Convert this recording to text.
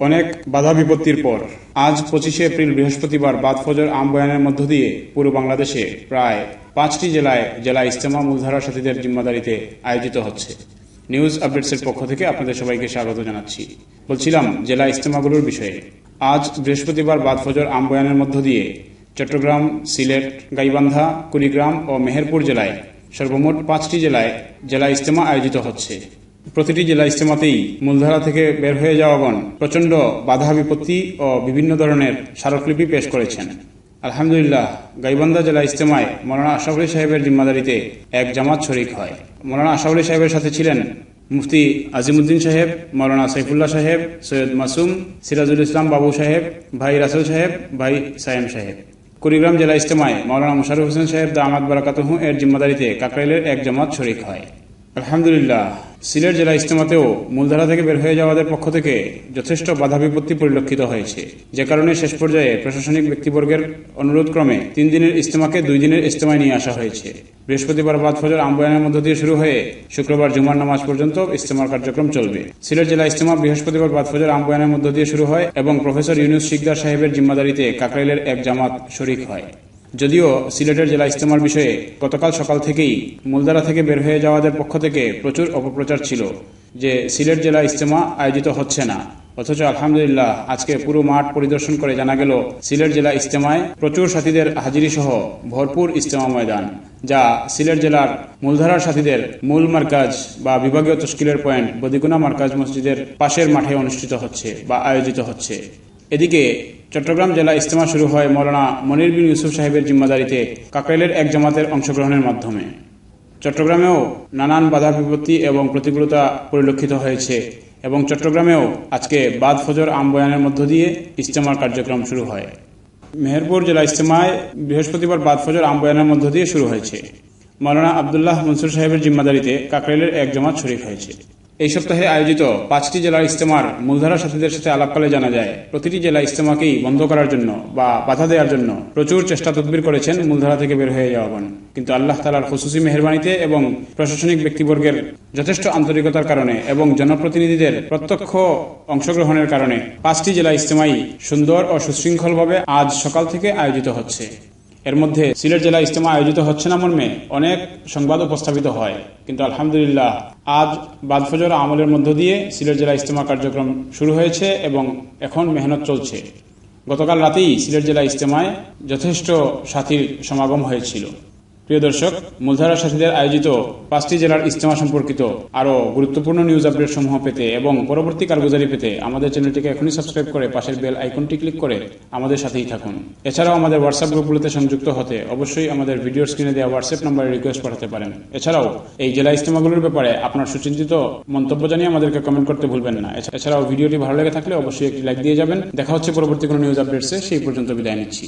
অনেক বাধা বিপত্তির পর, আজ পঁচিশে এপ্রিল বৃহস্পতিবার বাদ ফজর আম বয়ানের মধ্য দিয়ে পুরো বাংলাদেশে প্রায় পাঁচটি জেলায় জেলা ইস্তেমা মূলধারা সাথীদের জিম্মাদারিতে আয়োজিত হচ্ছে। নিউজ আপডেটসের পক্ষ থেকে আপনাদের সবাইকে স্বাগত জানাচ্ছি। বলছিলাম, জেলা ইস্তেমাগুলোর বিষয়ে। আজ বৃহস্পতিবার বাদ ফজর আম বয়ানের মধ্য দিয়ে চট্টগ্রাম, সিলেট, গাইবান্ধা, কুড়িগ্রাম ও মেহেরপুর জেলায় সর্বমোট পাঁচটি জেলায় জেলা ইস্তেমা আয়োজিত হচ্ছে। প্রতিটি জেলা ইস্তেমাতেই মূলধারা থেকে বের হয়ে যাওয়াগণ প্রচণ্ড বাধা বিপত্তি ও বিভিন্ন ধরনের স্মারকলিপি পেশ করেছেন। আলহামদুলিল্লাহ, গাইবান্ধা জেলা ইস্তেমায় মৌলানা আশরাফুলি সাহেবের জিম্মাদারিতে এক জামাত শরিক হয়। মৌলানা আশরাফুলি সাহেবের সাথে ছিলেন মুফতি আজিমুদ্দিন সাহেব, মৌলানা সাইফুল্লাহ সাহেব, সৈয়দ মাসুম, সিরাজুল ইসলাম বাবু সাহেব, ভাই রাসেল সাহেব, ভাই সায়েম সাহেব। কুড়িগ্রাম জেলা ইস্তেমায় মৌলানা মুশারফ হোসেন সাহেব দামাদ বারাকাতহু এর জিম্মাদারিতে কাকরাইলের এক জামাত শরিক হয়। আলহামদুলিল্লাহ, সিলেট জেলা ইস্তেমাতেও মূলধারা থেকে বের হয়ে যাওয়াদের পক্ষ থেকে যথেষ্ট বাধা বিপত্তি পরিলক্ষিত হয়েছে। যে কারণে শেষ পর্যায়ে প্রশাসনিক ব্যক্তিবর্গের অনুরোধ ক্রমে তিন দিনের ইস্তেমাকে দুই দিনের ইস্তেমায় নিয়ে আসা হয়েছে। বৃহস্পতিবার বাদ ফজর আম্বয়ানের মধ্য দিয়ে শুরু হয়ে শুক্রবার জুমার নামাজ পর্যন্ত ইস্তেমার কার্যক্রম চলবে। সিলেট জেলা ইস্তেমা বৃহস্পতিবার বাদ ফজর আম্বয়ানের মধ্য দিয়ে শুরু হয় এবং প্রফেসর ইউনুস শিকদার সাহেবের জিম্মাদারিতে কাকরাইলের এক জামাত শরিক হয়। যদিও সিলেটের জেলা ইস্তেমার বিষয়ে গতকাল সকাল থেকেই মূলধারা থেকে বের হয়ে যাওয়াদের পক্ষ থেকে প্রচুর অপপ্রচার ছিল, যে সিলেট জেলা ইস্তেমা আয়োজিত হচ্ছে না। অথচ আলহামদুলিল্লাহ আজকে পুরো মাঠ পরিদর্শন করে জানা গেল, সিলেট জেলা ইস্তেমায় প্রচুর সাথীদের হাজিরি সহ ভরপুর ইস্তেমা ময়দান, যা সিলেট জেলার মূলধারার সাথীদের মূল মার্কাজ বা বিভাগীয় তস্কিলের পয়েন্ট বদিগুনা মার্কাজ মসজিদের পাশের মাঠে অনুষ্ঠিত হচ্ছে বা আয়োজিত হচ্ছে। এদিকে চট্টগ্রাম জেলা ইস্তেমা শুরু হয় মৌলানা মনির বিন ইউসুফ সাহেবের জিম্মাদারিতে কাকরাইলের এক জামাতের অংশগ্রহণের মাধ্যমে। চট্টগ্রামেও নানান বাধা বিপত্তি এবং প্রতিকূলতা পরিলক্ষিত হয়েছে এবং চট্টগ্রামেও আজকে বাদ ফজর আমবয়ানের মধ্য দিয়ে ইস্তেমার কার্যক্রম শুরু হয়। মেহেরপুর জেলা ইস্তেমায় বৃহস্পতিবার বাদ ফজর আমবয়ানের মধ্য দিয়ে শুরু হয়েছে। মৌলানা আবদুল্লাহ মনসুর সাহেবের জিম্মাদারিতে কাকরাইলের এক জামাত শরিক হয়েছে। এই সপ্তাহে আয়োজিত পাঁচটি জেলার ইস্তেমার মূলধারা সাথীদের সাথে আলাপকালে জানা যায়, প্রতিটি জেলা ইস্তেমাকেই বন্ধ করার জন্য বা বাধা দেওয়ার জন্য প্রচুর চেষ্টা তদবির করেছেন মূলধারা থেকে বের হয়ে যাওয়াগণ কিন্তু আল্লাহ তালার খুশুসি মেহরবানিতে এবং প্রশাসনিক ব্যক্তিবর্গের যথেষ্ট আন্তরিকতার কারণে এবং জনপ্রতিনিধিদের প্রত্যক্ষ অংশগ্রহণের কারণে পাঁচটি জেলা ইস্তেমাই সুন্দর ও সুশৃঙ্খলভাবে আজ সকাল থেকে আয়োজিত হচ্ছে। এর মধ্যে সিলেট জেলা ইজতেমা আয়োজিত হচ্ছে না মর্মে অনেক সংবাদ উপস্থাপিত হয়। কিন্তু আলহামদুলিল্লাহ, আজ বাদফজর আমলের মধ্য দিয়ে সিলেট জেলা ইজতেমা কার্যক্রম শুরু হয়েছে এবং এখন মেহনত চলছে। গতকাল রাতেই সিলেট জেলা ইজতেমায় যথেষ্ট সাথীর সমাগম হয়েছিল। প্রিয় দর্শক, মূলধারা সাথীদের আয়োজিত পাঁচটি জেলার ইস্তেমা সম্পর্কিত আরও গুরুত্বপূর্ণ নিউজ আপডেট সমূহ পেতে এবং পরবর্তী কারগুজারি পেতে আমাদের চ্যানেলটিকে এখনই সাবস্ক্রাইব করে পাশের বেল আইকনটি ক্লিক করে আমাদের সাথেই থাকুন। এছাড়াও আমাদের হোয়াটসঅ্যাপ গ্রুপগুলোতে সংযুক্ত হতে অবশ্যই আমাদের ভিডিওর স্ক্রিনে দেওয়া হোয়াটসঅ্যাপ নম্বরে রিকোয়েস্ট পাঠাতে পারেন। এছাড়াও এই জেলা ইস্তেমাগুলোর ব্যাপারে আপনার সুচিন্তিত মন্তব্য জানিয়ে আমাদেরকে কমেন্ট করতে ভুলবেন না। এছাড়াও ভিডিওটি ভালো লেগে থাকলে অবশ্যই একটি লাইক দিয়ে যাবেন। দেখা হচ্ছে পরবর্তী কোনো নিউজ আপডেটসে, সেই পর্যন্ত বিদায় নিচ্ছি।